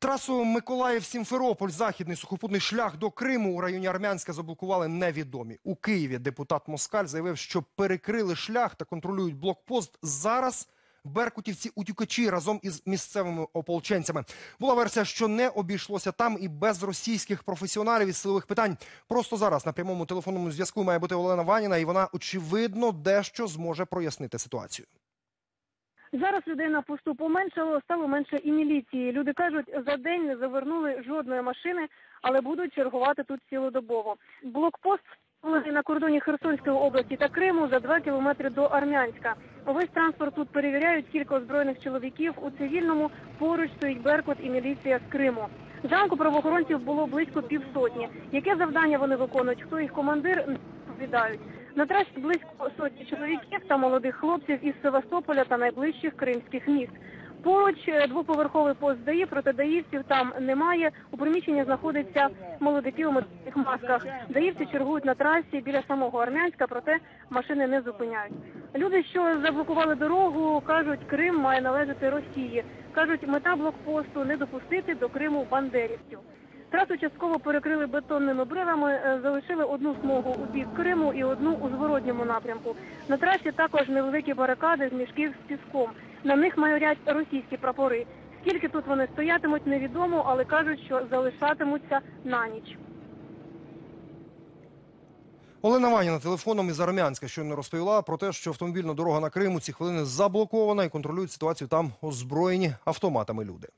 Трасу Миколаїв-Сімферополь, західний сухопутний шлях до Криму у районі Армянська заблокували невідомі. У Києві депутат Москаль заявив, що перекрили шлях та контролюють блокпост. Зараз беркутівці утікачі разом із місцевими ополченцями. Була версія, що не обійшлося там і без російських професіоналів із силових питань. Просто зараз на прямому телефонному зв'язку має бути Олена Ваніна, і вона очевидно дещо зможе прояснити ситуацію. Зараз людей на посту поменшало, стало менше і міліції. Люди кажуть, за день не завернули жодної машини, але будуть чергувати тут цілодобово. Блокпост на кордоні Херсонської області та Криму за два кілометри до Армянська. Увесь транспорт тут перевіряють кілька озброєних чоловіків. У цивільному поруч стоїть Беркут і міліція з Криму. Зранку правоохоронців було близько півсотні. Яке завдання вони виконують? Хто їх командир? Не розповідають. На трасі близько сотні чоловіків та молодих хлопців із Севастополя та найближчих кримських міст. Поруч е, двоповерховий пост ДАІ, проте даївців там немає. У приміщенні знаходиться молодики у медичних масках. Даївці чергують на трасі біля самого Армянська, проте машини не зупиняють. Люди, що заблокували дорогу, кажуть, Крим має належати Росії. кажуть, мета блокпосту не допустити до Криму бандерівців. Трасу частково перекрили бетонними брилами, е, залишили одну смугу у бік Криму і одну у зворотньому напрямку. На трасі також невеликі барикади з мішків з піском. На них майорять російські прапори. Скільки тут вони стоятимуть, невідомо, але кажуть, що залишатимуться на ніч. Олена Ваніна телефоном із Армянська щойно розповіла про те, що автомобільна дорога на Криму ці хвилини заблокована і контролюють ситуацію там озброєні автоматами люди.